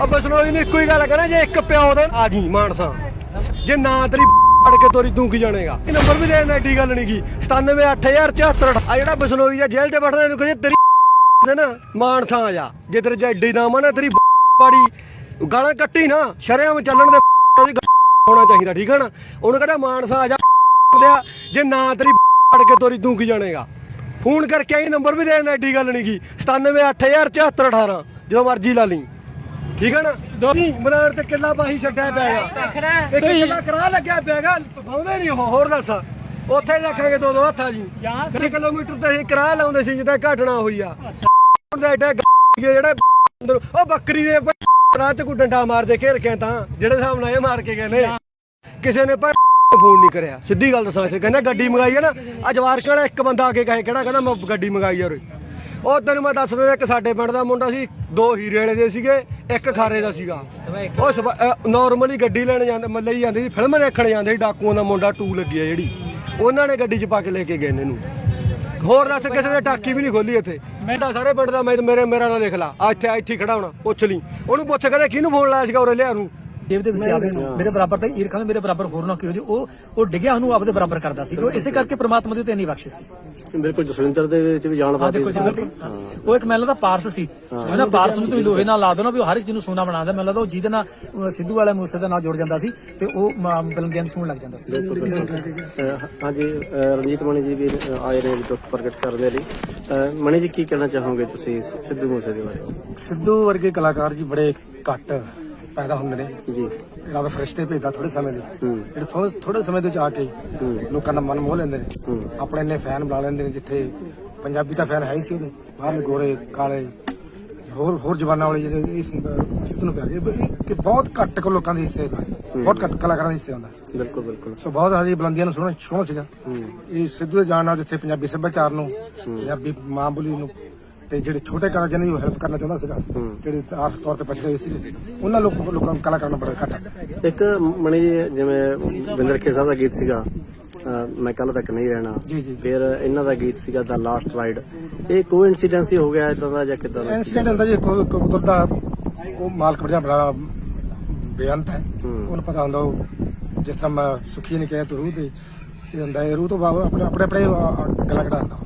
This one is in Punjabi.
ਆ ਬਸਨੋਈ ਨੇ ਇੱਕੋ ਹੀ ਗੱਲ ਕਰਾਂ, ਜੇ ਇੱਕ ਪਿਓ ਦਾ ਆ ਗਈ, ਮਾਨਸਾ। ਜੇ ਨਾ ਤੇਰੀ ਅੜ ਕੇ ਤੋਰੀ, ਤੂੰ ਕੀ ਜਾਣੇਗਾ? ਇਹ ਨੰਬਰ ਵੀ ਦੇਣ ਦੀ ਐਡੀ ਗੱਲ ਨਹੀਂ ਕੀ 978074 ਆ ਜਿਹੜਾ ਬਸਨੋਈ ਆ, ਜੇਲ੍ਹ 'ਚ ਬੈਠਦਾ ਇਹਨੂੰ ਕਹਿੰਦੇ ਤੇਰੀ ਦੇ ਨਾ ਮਾਨਸਾ ਆ ਜਾ। ਜੇ ਤੇਰੇ ਜੱਡੀ ਦਾ ਮਨ ਤੇਰੀ ਬਾੜੀ ਗਾਲਾਂ ਕੱਟੀ ਨਾ ਸ਼ਰਿਆਮ ਚੱਲਣ ਦੇ ਹੋਣਾ ਚਾਹੀਦਾ, ਠੀਕ ਹੈ ਨਾ? ਉਹਨੂੰ ਕਹਿੰਦਾ ਮਾਨਸਾ ਆ ਜਾ ਜੇ ਨਾ ਤੇਰੀ ਅੜ ਕੇ ਤੋਰੀ, ਤੂੰ ਕੀ ਜਾਣੇਗਾ? ਫੋਨ ਕਰਕੇ ਆਈ ਨੰਬਰ ਵੀ ਦੇਣ ਦੀ ਐਡੀ ਗੱਲ ਨਹੀਂ ਕੀ 97807418 ਜਦੋਂ ਮਰਜ਼ੀ ਲਾ ਲਈ। ਠੀਕ ਹੈ ਨਾ? ਨਹੀਂ ਬਣਾਉਣ ਤੇ ਕਿੱਲਾ ਬਾਹੀ ਛੱਡਿਆ ਪੈਗਾ ਇੱਕ ਕਿੱਲਾ ਕਰਾ ਲੱਗਿਆ ਪੈਗਾ ਪਾਉਂਦੇ ਨਹੀਂ ਉਹ ਹੋਰ ਦੱਸ। ਉੱਥੇ ਰੱਖਾਂਗੇ ਦੋ ਦੋ ਹੱਥਾਂ ਜੀ। 1 ਕਿਲੋਮੀਟਰ ਤੇ ਅਸੀਂ ਕਿਰਾਇਆ ਲਾਉਂਦੇ ਸੀ ਜਿੱਦਾਂ ਘਟਣਾ ਹੋਈ ਆ। ਹੁਣ ਦਾ ਐਡਾ ਗ- ਜਿਹੜੇ ਅੰਦਰ ਉਹ ਬੱਕਰੀ ਦੇ ਰਾਤ ਤੇ ਕੋਈ ਡੰਡਾ ਮਾਰਦੇ ਘੇਰ ਕੇ ਤਾਂ ਜਿਹੜੇ ਹਿਸਾਬ ਨਾਲ ਇਹ ਮਾਰ ਕੇ ਗਏ ਨੇ। ਕਿਸੇ ਨੇ ਪਰ ਫੋਨ ਨਹੀਂ ਕਰਿਆ। ਸਿੱਧੀ ਗੱਲ ਦੱਸਾਂ ਇੱਥੇ ਕਹਿੰਦਾ ਗੱਡੀ ਮੰਗਾਈ ਹੈ ਨਾ ਆ ਜਵਾਰਕ ਵਾਲਾ ਇੱਕ ਬੰਦਾ ਆ ਕੇ ਕਹੇ ਕਿਹੜਾ ਕਹਿੰਦਾ ਮੈਂ ਗੱਡੀ ਮੰਗਾਈ ਆ ਉਰੇ। ਉਹ ਤੈਨੂੰ ਮੈਂ ਦੱਸ ਦਿੰਦਾ ਇੱਕ ਸਾਡੇ ਪਿੰਡ ਦਾ ਮੁੰਡਾ ਸੀ ਦੋ ਹੀਰੇ ਵਾਲੇ ਦੇ ਸੀਗੇ। ਇੱਕ ਖਾਰੇ ਦਾ ਸੀਗਾ। ਉਹ ਨਾਰਮਲੀ ਗੱਡੀ ਲੈਣ ਜਾਂਦੇ ਮੱਲੇ ਹੀ ਜਾਂਦੇ ਸੀ ਫਿਲਮ ਦੇਖਣ ਜਾਂਦੇ ਸੀ ਡਾਕੂਆਂ ਦਾ ਮੁੰਡਾ ਟੂ ਲੱਗੀ ਆ ਜਿਹੜੀ। ਉਹਨਾਂ ਨੇ ਗੱਡੀ 'ਚ ਪਾ ਕੇ ਲੈ ਕੇ ਗਏ ਨੇ ਇਹਨੂੰ। ਹੋਰ ਦੱਸ ਕਿਸੇ ਨੇ ਟਾਕੀ ਵੀ ਨਹੀਂ ਖੋਲੀ ਇੱਥੇ। ਮੈਂ ਤਾਂ ਸਾਰੇ ਪਿੰਡ ਦਾ ਮੈਂ ਮੇਰੇ ਮੇਰਾ ਨਾਂ ਲਿਖ ਲਾ। ਆ ਇੱਥੇ ਆ ਇੱਥੇ ਖੜਾ ਹੋਣਾ ਪੁੱਛ ਲਈ। ਉਹਨੂੰ ਪੁੱਛ ਕਦੇ ਕਿਹਨੂੰ ਫੋਨ ਲਾਇਆ ਸੀਗਾ ਉਰੇ ਲਿਆ ਨੂੰ? ਜੇਬ ਦੇ ਵਿੱਚ ਆਵੇ ਮੇਰੇ ਬਰਾਬਰ ਤੇ ਈਰਖਾ ਮੇਰੇ ਬਰਾਬਰ ਹੋਰ ਨਾ ਕਿਉਂ ਜੀ ਉਹ ਉਹ ਡਿੱਗਿਆ ਉਹਨੂੰ ਆਪਦੇ ਬਰਾਬਰ ਕਰਦਾ ਸੀ। ਉਹ ਇਸੇ ਕਰਕੇ ਪ੍ਰਮਾਤਮਾ ਦੀ ਤੇ ਇੰਨੀ ਬਖਸ਼ਿਸ਼ ਸੀ। ਬਿਲਕੁਲ ਜਸਵਿੰਦਰ ਦੇ ਵਿੱਚ ਵੀ ਜਾਣ ਬਿਲਕੁਲ ਉਹ ਇੱਕ ਮੈਨੂੰ ਲੱਗਦਾ ਪਾਰਸ ਸੀ। ਉਹਨਾਂ ਪਾਰਸ ਨੂੰ ਤੁਸੀਂ ਲੋਹੇ ਨਾਲ ਲਾ ਦੋ ਨਾ ਵੀ ਉਹ ਹਰ ਇੱਕ ਚੀਜ਼ ਨੂੰ ਸੋਨਾ ਬਣਾ ਦਿੰਦਾ ਮੈਨੂੰ ਲੱਗਦਾ ਉਹ ਜਿਹਦੇ ਨਾਲ ਸਿੱਧੂ ਵਾਲੇ ਮੂਸੇ ਦੇ ਨਾਲ ਜੁੜ ਜਾਂਦਾ ਸੀ ਤੇ ਉਹ ਬਲੰਦੀਆਂ ਨੂੰ ਸੂਣ ਲੱਗ ਜਾਂਦਾ ਸੀ। ਹਾਂਜੀ ਰਣਜੀਤ ਮਣੀ ਜੀ ਵੀ ਆਏ ਨੇ ਦੁੱਖ ਪ੍ਰਗਟ ਕਰਨ ਦੇ ਲਈ। ਮਣੀ ਜੀ ਕੀ ਕਹਿਣਾ ਚਾਹੋਗੇ ਤੁਸੀਂ ਸਿੱਧੂ ਮੂਸੇ ਦੇ ਬਾਰੇ? ਸਿੱਧੂ ਵਰਗੇ ਕਲਾਕਾਰ ਜੀ ਬੜੇ ਘੱਟ ਪੈਦਾ ਹੁੰਦੇ ਨੇ। ਜੀ। ਰੱਬ ਫਰਿਸ਼ਤੇ ਭੇਜਦਾ ਥੋੜੇ ਸਮੇਂ ਲਈ ਜਿਹੜੇ ਥੋੜੇ ਥੋੜੇ ਸਮੇਂ ਦੇ ਵਿੱਚ ਆ ਕੇ ਲੋਕਾਂ ਦਾ ਮਨ ਮੋਹ ਲੈਂਦੇ ਨੇ। ਆਪਣੇ ਇੰਨੇ ਫੈਨ ਬਣਾ ਲੈਂਦੇ ਨੇ ਜਿੱਥੇ ਪੰਜਾਬੀ ਤਾਂ ਫੈਨ ਹੈ ਹੀ ਸੀ ਉਹਦੇ। ਬਾਹਰਲੇ ਗੋਰੇ ਕਾਲੇ ਹੋਰ ਹੋਰ ਜ਼ਬਾਨਾਂ ਵਾਲੇ ਜਿਹੜੇ ਇਸ ਸਿੱਧੂ ਨੂੰ ਪਿਆਰੇ ਇਹ ਕਿ ਬਹੁਤ ਘੱਟ ਕੁ ਲੋਕਾਂ ਦੇ ਹਿੱਸੇ ਦਾ ਬਹੁਤ ਘੱਟ ਕਲਾਕਾਰਾਂ ਦੇ ਹਿੱਸੇ ਹੁੰਦਾ। ਬਿਲਕੁਲ ਬਿਲਕੁਲ। ਸੋ ਬਹੁਤ ਹਜੇ ਬੁਲੰਦੀਆਂ ਨੂੰ ਸੁਣਨਾ ਸ਼ੌਂਕ ਸੀਗਾ। ਇਹ ਸਿੱਧੂ ਦੇ ਜਾਣ ਨਾਲ ਜਿੱਥੇ ਪੰਜਾਬੀ ਸੱਭਿਆਚਾਰ ਨੂੰ ਪੰਜਾਬੀ ਮਾਂ ਬੋਲੀ ਨੂੰ ਤੇ ਜਿਹੜੇ ਛੋਟੇ ਕਲਾਕਾਰ ਜਿਹਨਾਂ ਦੀ ਹੈਲਪ ਕਰਨਾ ਚਾਹੁੰਦਾ ਸੀਗਾ ਜਿਹੜੇ ਆਰਥਿਕ ਤੌਰ ਤੇ ਪਛੜੇ ਹੋਏ ਸੀ ਉਹਨਾਂ ਲੋਕ ਲੋਕਾਂ ਨੂੰ ਕਲਾਕਾਰਾਂ ਨੂੰ ਬੜਾ ਘੱਟ। ਹੈ ਇੱਕ ਮਣੀ ਜਿਵੇਂ ਬਿੰਦਰ ਖੇ ਸਾਹਿਬ ਦਾ ਗੀਤ ਸੀਗਾ ਮੈਂ ਕੱਲ ਤੱਕ ਨਹੀਂ ਰਹਿਣਾ। ਫਿਰ ਇਹਨਾਂ ਦਾ ਗੀਤ ਸੀਗਾ ਦਾ ਲਾਸਟ ਰਾਈਡ ਇਹ ਕੋਇਨਸੀਡੈਂਸ ਹੀ ਹੋ ਗਿਆ ਇਦਾਂ ਦਾ ਜਾਂ ਕਿਦਾਂ ਦਾ? ਇਨਸੀਡੈਂਟ ਹੁੰਦਾ ਜੀ ਕੋ- ਕਬੂਤਰ ਦਾ ਉਹ ਮਾਲਕ ਬੜਾ ਬੜਾ ਬੇਅੰਤ ਹੈ। ਉਹਨੂੰ ਪਤਾ ਹੁੰਦਾ ਉਹ ਜਿਸ ਤਰ੍ਹਾਂ ਮੈਂ ਸੁਖੀ ਨੇ ਕਿਹਾ ਤੂੰ ਰੂਹ ਤੇ ਇਹ ਹੁੰਦਾ ਇਹ ਰੂਹ ਤੋਂ ਬਾਅਦ ਆਪਣੇ ਆਪਣੇ ਆਪਣੇ ਗੱਲਾਂ ਕਢਾਉਂਦਾ